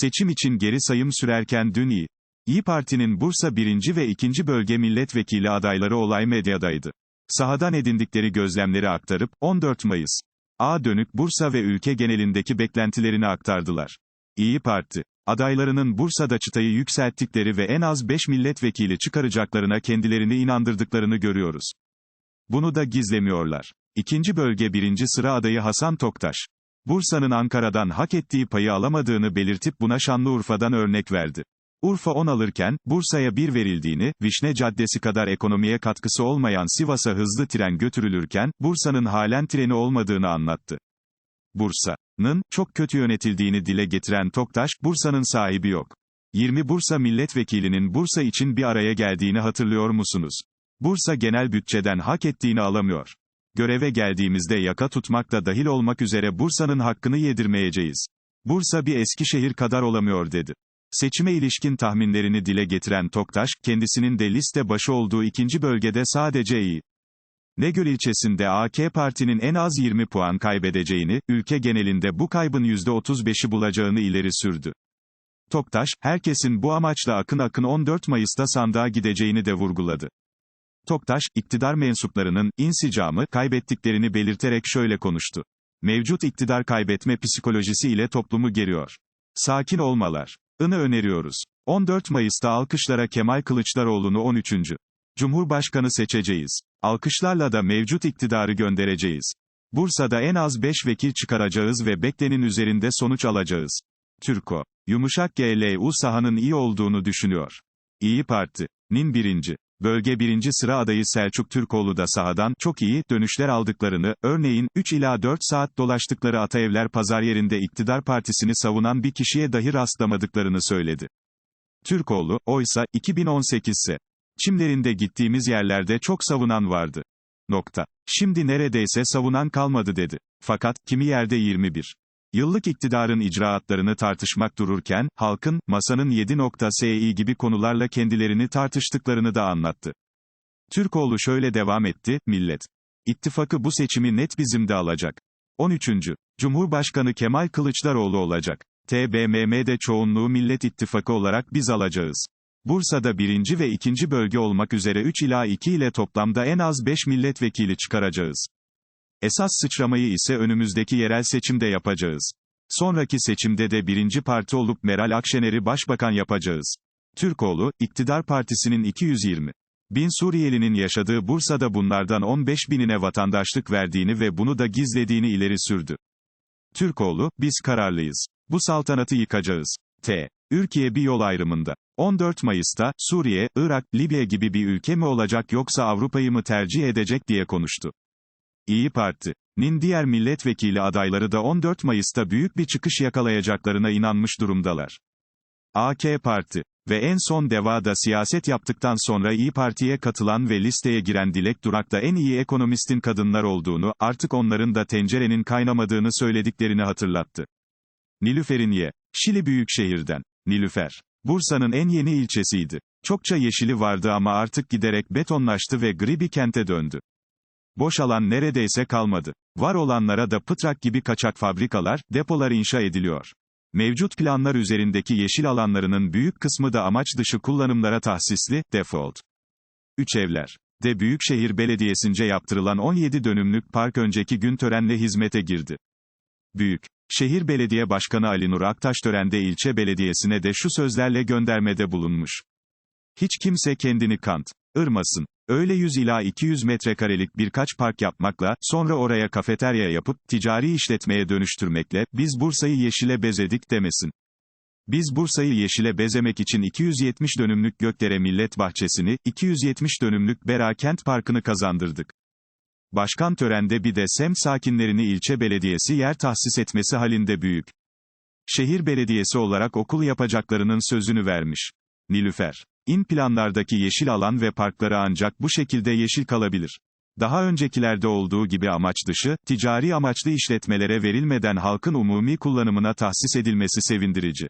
Seçim için geri sayım sürerken dün İyi. İyi Parti'nin Bursa 1. ve 2. bölge milletvekili adayları olay medyadaydı. Sahadan edindikleri gözlemleri aktarıp, 14 Mayıs. A dönük Bursa ve ülke genelindeki beklentilerini aktardılar. İyi Parti. Adaylarının Bursa'da çıtayı yükselttikleri ve en az 5 milletvekili çıkaracaklarına kendilerini inandırdıklarını görüyoruz. Bunu da gizlemiyorlar. İkinci bölge birinci sıra adayı Hasan Toktaş. Bursa'nın Ankara'dan hak ettiği payı alamadığını belirtip buna Şanlıurfa'dan örnek verdi. Urfa 10 alırken, Bursa'ya 1 verildiğini, Vişne Caddesi kadar ekonomiye katkısı olmayan Sivas'a hızlı tren götürülürken, Bursa'nın halen treni olmadığını anlattı. Bursa'nın, çok kötü yönetildiğini dile getiren Toktaş, Bursa'nın sahibi yok. 20 Bursa milletvekilinin Bursa için bir araya geldiğini hatırlıyor musunuz? Bursa genel bütçeden hak ettiğini alamıyor. Göreve geldiğimizde yaka tutmak da dahil olmak üzere Bursa'nın hakkını yedirmeyeceğiz. Bursa bir Eskişehir kadar olamıyor dedi. Seçime ilişkin tahminlerini dile getiren Toktaş, kendisinin de liste başı olduğu ikinci bölgede sadece iyi. Negöl ilçesinde AK Parti'nin en az 20 puan kaybedeceğini, ülke genelinde bu kaybın %35'i bulacağını ileri sürdü. Toktaş, herkesin bu amaçla akın akın 14 Mayıs'ta sandığa gideceğini de vurguladı. Toktaş, iktidar mensuplarının, insicamı, kaybettiklerini belirterek şöyle konuştu. Mevcut iktidar kaybetme psikolojisi ile toplumu geriyor. Sakin olmalar. Inı öneriyoruz. 14 Mayıs'ta alkışlara Kemal Kılıçdaroğlu'nu 13. Cumhurbaşkanı seçeceğiz. Alkışlarla da mevcut iktidarı göndereceğiz. Bursa'da en az 5 vekil çıkaracağız ve beklenin üzerinde sonuç alacağız. Türko. Yumuşak GLU sahanın iyi olduğunu düşünüyor. İyi Parti'nin birinci. Bölge birinci sıra adayı Selçuk Türkoğlu da sahadan çok iyi dönüşler aldıklarını, örneğin 3 ila 4 saat dolaştıkları Ataevler pazar yerinde iktidar partisini savunan bir kişiye dahi rastlamadıklarını söyledi. Türkoğlu, oysa 2018'se çimlerinde gittiğimiz yerlerde çok savunan vardı. Nokta. Şimdi neredeyse savunan kalmadı dedi. Fakat kimi yerde 21 Yıllık iktidarın icraatlarını tartışmak dururken, halkın, masanın 7.si gibi konularla kendilerini tartıştıklarını da anlattı. Türkoğlu şöyle devam etti, millet. İttifakı bu seçimi net bizim de alacak. 13. Cumhurbaşkanı Kemal Kılıçdaroğlu olacak. TBMM'de çoğunluğu Millet İttifakı olarak biz alacağız. Bursa'da birinci ve ikinci bölge olmak üzere 3 ila 2 ile toplamda en az 5 milletvekili çıkaracağız. Esas sıçramayı ise önümüzdeki yerel seçimde yapacağız. Sonraki seçimde de birinci parti olup Meral Akşener'i başbakan yapacağız. Türkoğlu, iktidar partisinin 220 bin Suriyelinin yaşadığı Bursa'da bunlardan 15 binine vatandaşlık verdiğini ve bunu da gizlediğini ileri sürdü. Türkoğlu, biz kararlıyız. Bu saltanatı yıkacağız. T. Ürkiye bir yol ayrımında. 14 Mayıs'ta, Suriye, Irak, Libya gibi bir ülke mi olacak yoksa Avrupa'yı mı tercih edecek diye konuştu. İyi Parti'nin diğer milletvekili adayları da 14 Mayıs'ta büyük bir çıkış yakalayacaklarına inanmış durumdalar. AK Parti ve en son Deva'da siyaset yaptıktan sonra İyi Parti'ye katılan ve listeye giren Dilek Durak'ta en iyi ekonomistin kadınlar olduğunu, artık onların da tencerenin kaynamadığını söylediklerini hatırlattı. Nilüfer'in Ye. Şili Büyükşehir'den. Nilüfer. Bursa'nın en yeni ilçesiydi. Çokça yeşili vardı ama artık giderek betonlaştı ve gri bir kente döndü. Boş alan neredeyse kalmadı. Var olanlara da pıtrak gibi kaçak fabrikalar, depolar inşa ediliyor. Mevcut planlar üzerindeki yeşil alanlarının büyük kısmı da amaç dışı kullanımlara tahsisli, default. 3 evler. De Büyükşehir Belediyesi'nce yaptırılan 17 dönümlük park önceki gün törenle hizmete girdi. Büyük. Şehir Belediye Başkanı Ali Nur Aktaş törende ilçe belediyesine de şu sözlerle göndermede bulunmuş. Hiç kimse kendini kant, ırmasın. Öyle 100 ila 200 metrekarelik birkaç park yapmakla, sonra oraya kafeterya yapıp, ticari işletmeye dönüştürmekle, biz Bursa'yı yeşile bezedik demesin. Biz Bursa'yı yeşile bezemek için 270 dönümlük Gökdere Millet Bahçesi'ni, 270 dönümlük Bera Kent Parkı'nı kazandırdık. Başkan törende bir de semt sakinlerini ilçe belediyesi yer tahsis etmesi halinde büyük. Şehir belediyesi olarak okul yapacaklarının sözünü vermiş. Nilüfer. İn planlardaki yeşil alan ve parkları ancak bu şekilde yeşil kalabilir. Daha öncekilerde olduğu gibi amaç dışı, ticari amaçlı işletmelere verilmeden halkın umumi kullanımına tahsis edilmesi sevindirici.